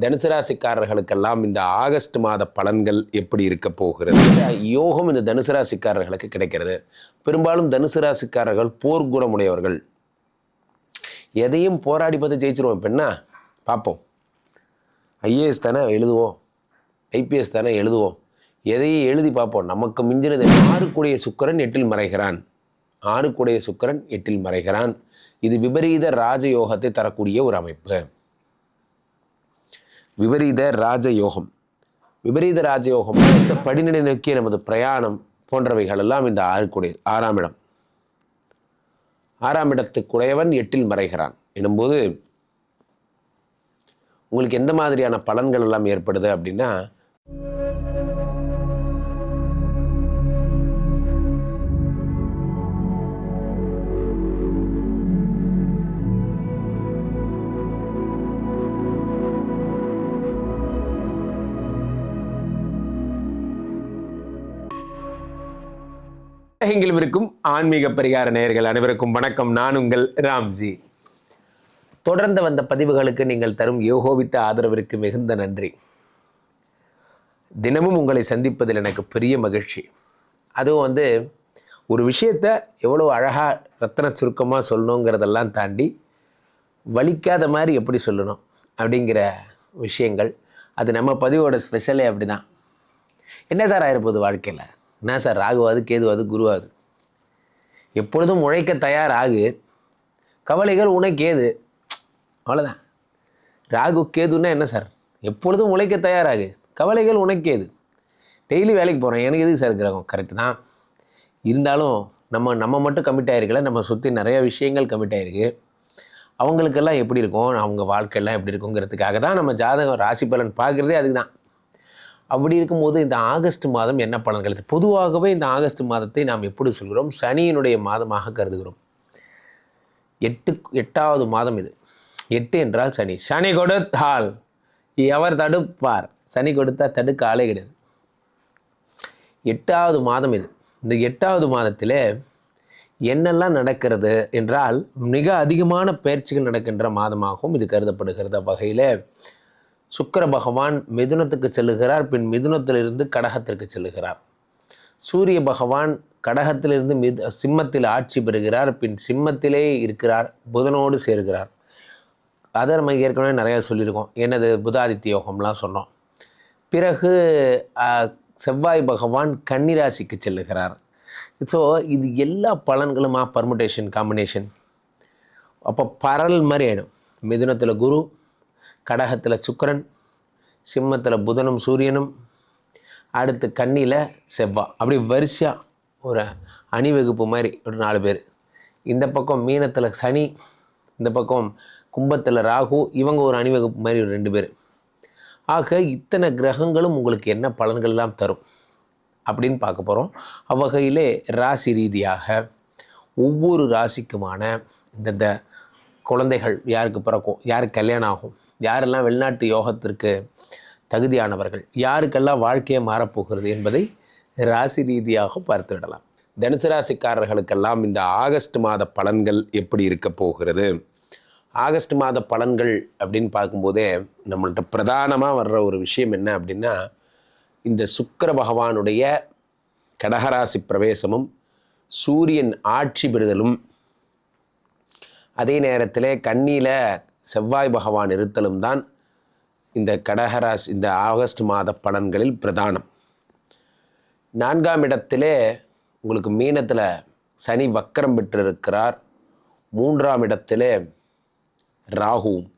தனுசு ராசிக்காரர்களுக்கெல்லாம் இந்த ஆகஸ்ட் மாத பலன்கள் எப்படி இருக்க போகிறது? இந்த யோகம் இந்த தனுசு ராசிக்காரர்களுக்கு கிடைக்கிறது. பெரும்பாலும் தனுசு ராசிக்காரர்கள் போர் குணமுடையவர்கள் எதையும் போராடி பார்த்து ஜெயிச்சிருவோம். இப்போ என்ன? பார்ப்போம். ஐஏஎஸ் தானே எழுதுவோம். ஐபிஎஸ் தானே எழுதுவோம். எதையும் எழுதி பார்ப்போம். நமக்கு மிஞ்சினது ஆறுக்குடைய சுக்கரன் எட்டில் மறைகிறான். ஆறுக்குடைய சுக்கரன் எட்டில் மறைகிறான். இது விபரீத ராஜயோகத்தை தரக்கூடிய ஒரு அமைப்பு. விபரீத ராஜயோகம். விபரீத ராஜயோகம் இந்த படிநிலை நோக்கிய நமது பிரயாணம் போன்றவைகள் எல்லாம் இந்த ஆறுக்குடைய ஆறாம் இடம். ஆறாம் இடத்துக்குடையவன் எட்டில் மறைகிறான். எனும்போது உங்களுக்கு எந்த மாதிரியான பலன்கள் எல்லாம் ஏற்படுது அப்படின்னா எங்கிலும் இருக்கும் ஆன்மீக பரிகார நேயர்கள் அனைவருக்கும் வணக்கம். நான் உங்கள் ராம்ஜி. தொடர்ந்து வந்த பதிவுகளுக்கு நீங்கள் தரும் யோகோவித்த ஆதரவிற்கு மிகுந்த நன்றி. தினமும் உங்களை சந்திப்பதில் எனக்கு பெரிய மகிழ்ச்சி. அதுவும் வந்து ஒரு விஷயத்தை எவ்வளோ அழகாக ரத்தன சுருக்கமாக சொல்லணுங்கிறதெல்லாம் தாண்டி வலிக்காத மாதிரி எப்படி சொல்லணும் அப்படிங்கிற விஷயங்கள். அது நம்ம பதிவோட ஸ்பெஷலே அப்படி தான் என்ன சார் ஆயிருப்போகுது வாழ்க்கையில்? என்ன சார் ராகுவாது கேதுவாது குருவாது எப்பொழுதும் உழைக்க தயார் ஆகு கவலைகள் உனக்கேது அவ்வளோதான் ராகு கேதுன்னா என்ன சார்? எப்பொழுதும் உழைக்க தயாராகு. கவலைகள் உனக்கேது டெய்லி வேலைக்கு போகிறேன் எனக்கு எதுக்கு சார் கிரகம்? கரெக்டு தான். இருந்தாலும் நம்ம நம்ம மட்டும் கமிட் ஆகிருக்கல நம்ம சுற்றி நிறைய விஷயங்கள் கமிட் ஆகிருக்கு அவங்களுக்கெல்லாம் எப்படி இருக்கும்? அவங்க வாழ்க்கையெல்லாம் எப்படி இருக்குங்கிறதுக்காக தான் நம்ம ஜாதகம் ராசி பலன் பார்க்குறதே அதுக்கு தான் அப்படி இருக்கும்போது இந்த ஆகஸ்ட் மாதம் என்ன பலன்கள் பொதுவாகவே இந்த ஆகஸ்ட் மாதத்தை நாம் எப்படி சொல்கிறோம்? சனியினுடைய மாதமாக கருதுகிறோம். எட்டு எட்டாவது மாதம் இது. எட்டு என்றால் சனி. சனி கொடுத்தால் எவர் தடுப்பார்? சனி கொடுத்தா தடுக்க ஆளே கிடையாது. எட்டாவது மாதம் இது. இந்த எட்டாவது மாதத்தில் என்னெல்லாம் நடக்கிறது என்றால் மிக அதிகமான பயிற்சிகள் நடக்கின்ற மாதமாகவும் இது கருதப்படுகிறது. வகையில் சுக்கிர பகவான் மிதுனத்துக்கு செல்லுகிறார் பின் மிதுனத்திலிருந்து கடகத்திற்கு செல்லுகிறார். சூரிய பகவான் கடகத்திலிருந்து மிது சிம்மத்தில் ஆட்சி பெறுகிறார் பின் சிம்மத்திலே இருக்கிறார் புதனோடு சேர்கிறார். அதை நம்ம ஏற்கனவே நிறையா சொல்லியிருக்கோம். என்னது? புதாதித்ய யோகம்லாம் சொன்னோம். பிறகு செவ்வாய் பகவான் கன்னிராசிக்கு செல்லுகிறார். ஸோ இது எல்லா பலன்களுமா? பர்முடேஷன் காம்பினேஷன் அப்போ பரல் மாதிரி ஆகிடும் மிதுனத்தில் குரு கடகத்தில் சுக்கிரன் சிம்மத்தில் புதனும் சூரியனும் அடுத்து கண்ணியில் செவ்வாய் அப்படி வரிசையாக ஒரு அணிவகுப்பு மாதிரி ஒரு நாலு பேர். இந்த பக்கம் மீனத்தில் சனி இந்த பக்கம் கும்பத்தில் ராகு இவங்க ஒரு அணிவகுப்பு மாதிரி ஒரு ரெண்டு பேர். ஆக இத்தனை கிரகங்களும் உங்களுக்கு என்ன பலன்கள்லாம் தரும் அப்படின்னு பார்க்க போகிறோம் அவ்வகையிலே ராசி ரீதியாக ஒவ்வொரு ராசிக்குமான இந்தந்த குழந்தைகள் யாருக்கு பிறக்கும்? யாருக்கு கல்யாணம் ஆகும்? யாரெல்லாம் வெளிநாட்டு யோகத்திற்கு தகுதியானவர்கள்? யாருக்கெல்லாம் வாழ்க்கையை மாறப்போகிறது என்பதை ராசி ரீதியாக பார்த்துவிடலாம். தனுசு ராசிக்காரர்களுக்கெல்லாம் இந்த ஆகஸ்ட் மாத பலன்கள் எப்படி இருக்க போகிறது? ஆகஸ்ட் மாத பலன்கள் அப்படின்னு பார்க்கும்போதே நம்மள்கிட்ட பிரதானமாக வர்ற ஒரு விஷயம் என்ன அப்படின்னா இந்த சுக்கர பகவானுடைய கடகராசி பிரவேசமும் சூரியன் ஆட்சி பெறுதலும் அதே நேரத்தில் கண்ணியில் செவ்வாய் பகவான் இருத்தலும் தான் இந்த கடகராசி இந்த ஆகஸ்ட் மாத பலன்களில் பிரதானம். நான்காம் இடத்திலே உங்களுக்கு மீனத்தில் சனி வக்கரம் பெற்றிருக்கிறார். மூன்றாம் இடத்திலே ராகுவும்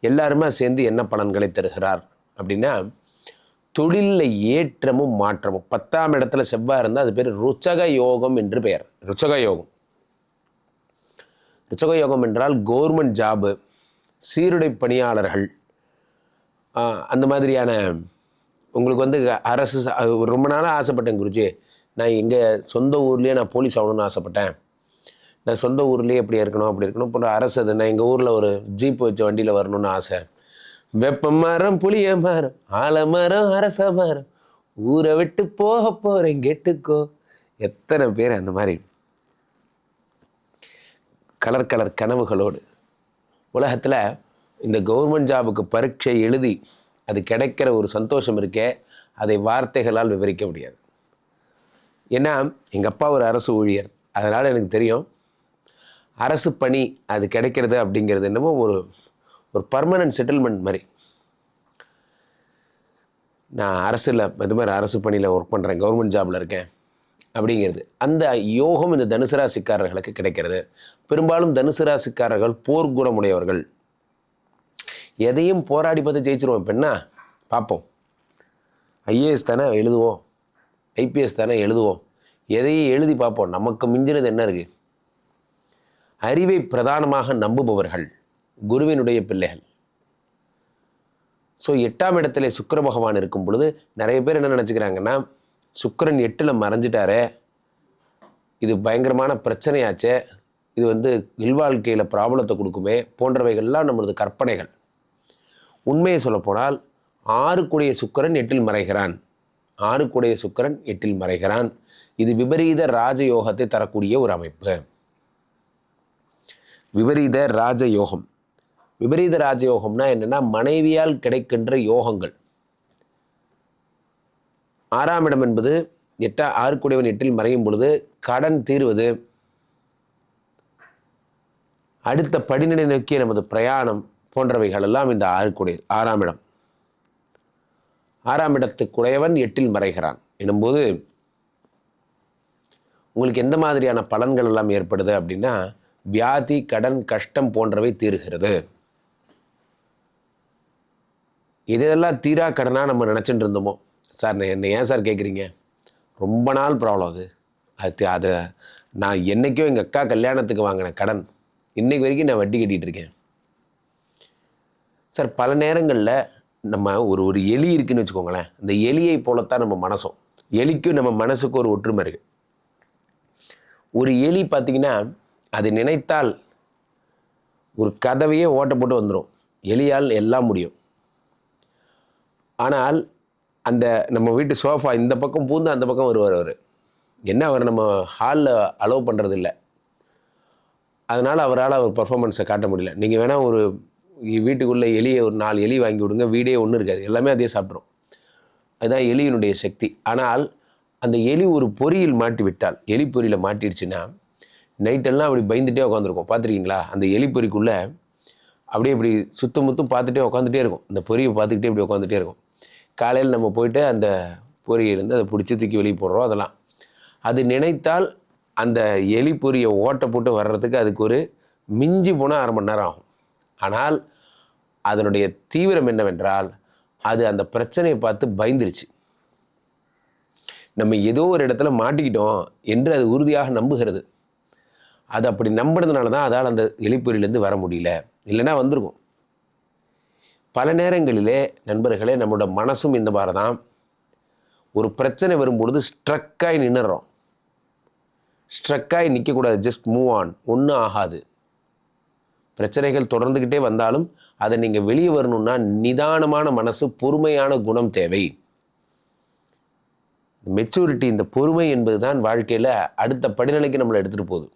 எல்லாருமே சேர்ந்து என்ன பலன்களை தருகிறார் அப்படின்னா தொழிலில் ஏற்றமும் மாற்றமும். பத்தாம் இடத்துல செவ்வாய் இருந்தால் அது பேர் ருச்சக யோகம் என்று பெயர். ருச்சக யோகம். ருச்சக யோகம் என்றால் கவர்மெண்ட் ஜாபு சீருடை பணியாளர்கள். அந்த மாதிரியான உங்களுக்கு வந்து அரசு அது ரொம்ப நாளாக ஆசைப்பட்டேன் குருஜி. நான் எங்கள் சொந்த ஊர்லேயே நான் போலீஸ் ஆகணும்னு ஆசைப்பட்டேன். நான் சொந்த ஊர்லேயே இப்படி இருக்கணும் அப்படி இருக்கணும் இப்போ அரசு அது நான் எங்கள் ஊரில் ஒரு ஜீப் வச்ச வண்டியில் வரணும்னு ஆசை. வெப்ப மரம் புளிய மரம் ஆலமரம் அரச மரம். ஊரை விட்டு போக போகிறேன் கெட்டுக்கோ. எத்தனை பேர் அந்த மாதிரி கலர் கலர் கனவுகளோடு. உலகத்தில் இந்த கவர்மெண்ட் ஜாபுக்கு பரீட்சை எழுதி அது கிடைக்கிற ஒரு சந்தோஷம் இருக்கே அதை வார்த்தைகளால் விவரிக்க முடியாது. ஏன்னா எங்கள் அப்பா ஒரு அரசு ஊழியர். அதனால் எனக்கு தெரியும் அரசு பணி அது கிடைக்கிறது அப்படிங்கிறது என்னமோ ஒரு ஒரு பர்மனன்ட் செட்டில்மெண்ட் மாதிரி. நான் அரசில் இது மாதிரி அரசு பணியில் ஒர்க் பண்ணுறேன் கவர்மெண்ட் ஜாபில் இருக்கேன். அப்படிங்கிறது. அந்த யோகம் இந்த தனுசு ராசிக்காரர்களுக்கு கிடைக்கிறது. பெரும்பாலும் தனுசு ராசிக்காரர்கள் போர் குணமுடையவர்கள். எதையும் போராடி பார்த்து ஜெயிச்சிருவோம். இப்போ என்ன? பார்ப்போம். ஐஏஎஸ் தானே எழுதுவோம். ஐபிஎஸ் தானே எழுதுவோம். எதையும் எழுதி பார்ப்போம். நமக்கு மிஞ்சினது என்ன இருக்குது அறிவை பிரதானமாக நம்புபவர்கள். குருவினுடைய பிள்ளைகள். ஸோ எட்டாம் இடத்துல சுக்கர பகவான் இருக்கும் பொழுது நிறைய பேர் என்ன நினச்சிக்கிறாங்கன்னா சுக்கிரன் எட்டில் மறைஞ்சிட்டாரே. இது பயங்கரமான பிரச்சனையாச்சே. இது வந்து இல்வாழ்க்கையில் ப்ராப்ளத்தை கொடுக்குமே போன்றவைகள்லாம் நம்மளது கற்பனைகள். உண்மையை சொல்லப்போனால் ஆறுக்குடைய சுக்கிரன் எட்டில் மறைகிறான். ஆறுக்குடைய சுக்கிரன் எட்டில் மறைகிறான். இது விபரீத ராஜயோகத்தை தரக்கூடிய ஒரு அமைப்பு. விபரீத ராஜயோகம். விபரீத ராஜயோகம்னா என்னென்னா மனைவியால் கிடைக்கின்ற யோகங்கள். ஆறாம் இடம் என்பது எட்டா ஆறுக்குடையவன் எட்டில் மறையும் பொழுது கடன் தீர்வது. அடுத்த படிநிலை நோக்கிய நமது பிரயாணம் போன்றவைகள் எல்லாம் இந்த ஆறுக்குடைய ஆறாம் இடம். ஆறாம் இடத்துக்குடையவன் எட்டில் மறைகிறான். எனும்போது உங்களுக்கு எந்த மாதிரியான பலன்கள் எல்லாம் ஏற்படுது அப்படின்னா வியாதி கடன் கஷ்டம் போன்றவை தீருகிறது. இதெல்லாம் தீரா கடனாக நம்ம நினச்சிட்டு இருந்தோமோ சார் நான் என்ன ஏன் சார் கேட்குறீங்க ரொம்ப நாள் ப்ராப்ளம் அது. அது அதை நான் என்றைக்கோ எங்கள் அக்கா கல்யாணத்துக்கு வாங்கின கடன். இன்றைக்கு வரைக்கும் நான் வட்டி கட்டிகிட்டு இருக்கேன். சார் பல நேரங்களில் நம்ம ஒரு ஒரு எலி இருக்குன்னு வச்சுக்கோங்களேன். அந்த எலியை போலத்தான் நம்ம மனசும். எலிக்கும் நம்ம மனசுக்கும் ஒரு ஒற்றுமை இருக்குது ஒரு எலி பார்த்திங்கன்னா அது நினைத்தால் ஒரு கதவையே ஓட்ட போட்டு வந்துடும் எலியால் எல்லாம் முடியும். ஆனால் அந்த நம்ம வீட்டு சோஃபா இந்த பக்கம் பூந்து அந்த பக்கம் வருவார் அவர். என்ன அவர் நம்ம ஹாலில் அலோவ் பண்ணுறது இல்லை அதனால் அவரால் அவர் பர்ஃபாமன்ஸை காட்ட முடியல. நீங்கள் வேணால் ஒரு வீட்டுக்குள்ளே எலியை ஒரு நாலு எலி வாங்கி விடுங்க வீடே ஒன்றும் இருக்காது. எல்லாமே அதே சாப்பிட்ரும் அதுதான் எலியினுடைய சக்தி. ஆனால் அந்த எலி ஒரு பொறியில் மாட்டி விட்டால் எலி பொறியில் மாட்டிடுச்சுன்னா நைட்டெல்லாம் அப்படி பயந்துகிட்டே உட்காந்துருக்கும் பார்த்துருக்கீங்களா? அந்த எலி பொறிக்குள்ளே அப்படியே இப்படி சுத்தம் முத்தும் பார்த்துட்டே உட்காந்துட்டே இருக்கும். இந்த பொறியை பார்த்துக்கிட்டே இப்படி உட்காந்துட்டே இருக்கும். காலையில் நம்ம போயிட்டு அந்த பொரியிலேருந்து அதை பிடிச்சி தூக்கி வெளியே போடுறோம் அதெல்லாம். அது நினைத்தால் அந்த எலி பொரியை ஓட்டை போட்டு வர்றதுக்கு அதுக்கு ஒரு மிஞ்சி போனால் அரை மணி நேரம் ஆகும். ஆனால் அதனுடைய தீவிரம் என்னவென்றால் அது அந்த பிரச்சனையை பார்த்து பயந்துருச்சு. நம்ம ஏதோ ஒரு இடத்துல மாட்டிக்கிட்டோம் என்று அது உறுதியாக நம்புகிறது. அது அப்படி நம்பினதுனால தான் அதால் அந்த எலிப்பொறியிலேருந்து வர முடியல. இல்லைன்னா வந்திருக்கும். பல நேரங்களிலே நண்பர்களே நம்மளோட மனசும் இந்த மாதிரி தான் ஒரு பிரச்சனை வரும்பொழுது ஸ்ட்ரக்காகி நின்றுறோம் ஸ்ட்ரக்காகி நிற்கக்கூடாது ஜஸ்ட் மூவ் ஆன் ஒன்றும் ஆகாது. பிரச்சனைகள் தொடர்ந்துக்கிட்டே வந்தாலும் அதை நீங்கள் வெளியே வரணும்னா நிதானமான மனசு பொறுமையான குணம் தேவை. மெச்சூரிட்டி இந்த பொறுமை என்பது தான் வாழ்க்கையில் அடுத்த படிநிலைக்கு நம்மளை எடுத்துகிட்டு போகுது.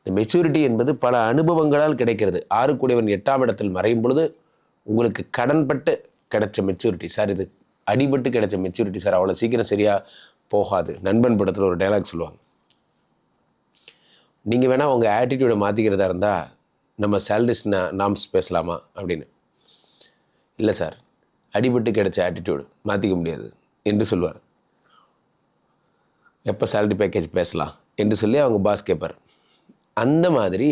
இந்த மெச்சூரிட்டி என்பது பல அனுபவங்களால் கிடைக்கிறது. ஆறுக்குடையவன் எட்டாம் இடத்தில் மறையும் பொழுது உங்களுக்கு கடன்பட்டு கிடைச்ச மெச்சூரிட்டி சார் இது அடிபட்டு கிடைச்ச மெச்சூரிட்டி சார் அவ்வளோ சீக்கிரம் சரியாக போகாது. நண்பன் படத்தில் ஒரு டைலாக் சொல்லுவாங்க. நீங்கள் வேணால் உங்கள் ஆட்டிடியூடை மாற்றிக்கிறதா இருந்தால் நம்ம சேலரிஸ் நாம்ஸ் பேசலாமா அப்படின்னு. இல்லை சார் அடிபட்டு கிடைச்ச ஆட்டிடியூடு மாற்றிக்க முடியாது என்று சொல்வார். எப்போ சேலரி பேக்கேஜ் பேசலாம் என்று சொல்லி அவங்க பாஸ் கேட்பார் அந்த மாதிரி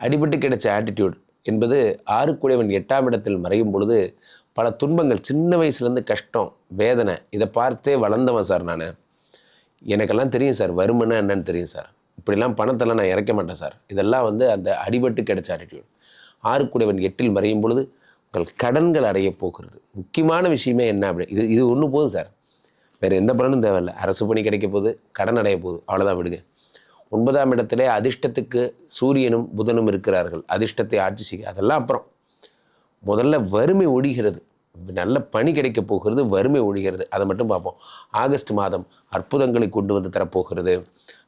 அடிபட்டு கிடைச்ச ஆட்டிடியூட் என்பது ஆறுக்குடையவன் எட்டாம் இடத்தில் மறையும் பொழுது பல துன்பங்கள் சின்ன வயசுலேருந்து கஷ்டம் வேதனை இதை பார்த்தே வளர்ந்தவன் சார் நான். எனக்கெல்லாம் தெரியும் சார் வருமன்னா என்னன்னு தெரியும் சார். இப்படிலாம் பணத்தெல்லாம் நான் இறக்க மாட்டேன் சார். இதெல்லாம் வந்து அந்த அடிபட்டு கிடைச்ச ஆட்டிடியூட் ஆறுக்குடையவன் எட்டில் மறையும் பொழுது உங்கள் கடன்கள் அடைய போகிறது. முக்கியமான விஷயமே என்ன அப்படி இது இது ஒன்று போதும் சார். வேறு எந்த பலனும் தேவையில்லை. அரசு பணி கிடைக்க போகுது கடன் அடைய போகுது. அவ்வளோதான் விடுங்க. ஒன்பதாம் இடத்திலே அதிர்ஷ்டத்துக்கு சூரியனும் புதனும் இருக்கிறார்கள். அதிர்ஷ்டத்தை ஆட்சி செய்ய அதெல்லாம் அப்புறம். முதல்ல வறுமை ஒழிகிறது நல்ல பணி கிடைக்க போகிறது வறுமை ஒழிகிறது. அதை மட்டும் பார்ப்போம். ஆகஸ்ட் மாதம் அற்புதங்களை கொண்டு வந்து தரப்போகிறது.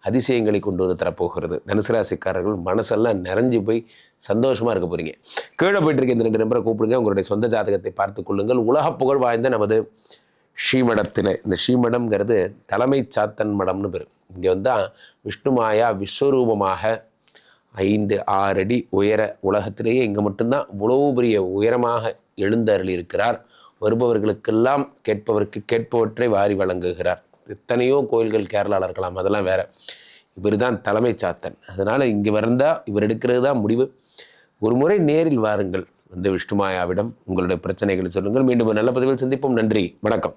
அதிசயங்களை கொண்டு வந்து தரப்போகிறது. தனுசு ராசிக்காரர்கள் மனசெல்லாம் நிறைஞ்சு போய் சந்தோஷமாக இருக்க போகிறீங்க கீழே போயிட்டு இருக்க இந்த ரெண்டு நம்பரை கூப்பிடுங்க. உங்களுடைய சொந்த ஜாதகத்தை பார்த்து கொள்ளுங்கள். உலக புகழ் வாய்ந்த நமது ஸ்ரீமடத்தில். இந்த ஸ்ரீமடம்ங்கிறது தலைமை சாத்தன் மடம்னு பேர். இங்கே வந்தால் விஷ்ணுமாயா விஸ்வரூபமாக ஐந்து ஆறு அடி உயர உலகத்திலேயே இங்கே மட்டும்தான் இவ்வளவு பெரிய உயரமாக எழுந்தருளி இருக்கிறார் வருபவர்களுக்கெல்லாம் கேட்பவருக்கு கேட்பவற்றை வாரி வழங்குகிறார். எத்தனையோ கோயில்கள் கேரளாவில் இருக்கலாம் அதெல்லாம் வேற. இவர் தான் தலைமை சாத்தன். அதனால் இங்கே வந்தால் இவர் எடுக்கிறது தான் முடிவு. ஒரு முறை நேரில் வாருங்கள். வந்து விஷ்ணுமாயாவிடம் உங்களுடைய பிரச்சனைகளை சொல்லுங்கள். மீண்டும் ஒரு நல்ல பதிவில் சந்திப்போம். நன்றி. வணக்கம்.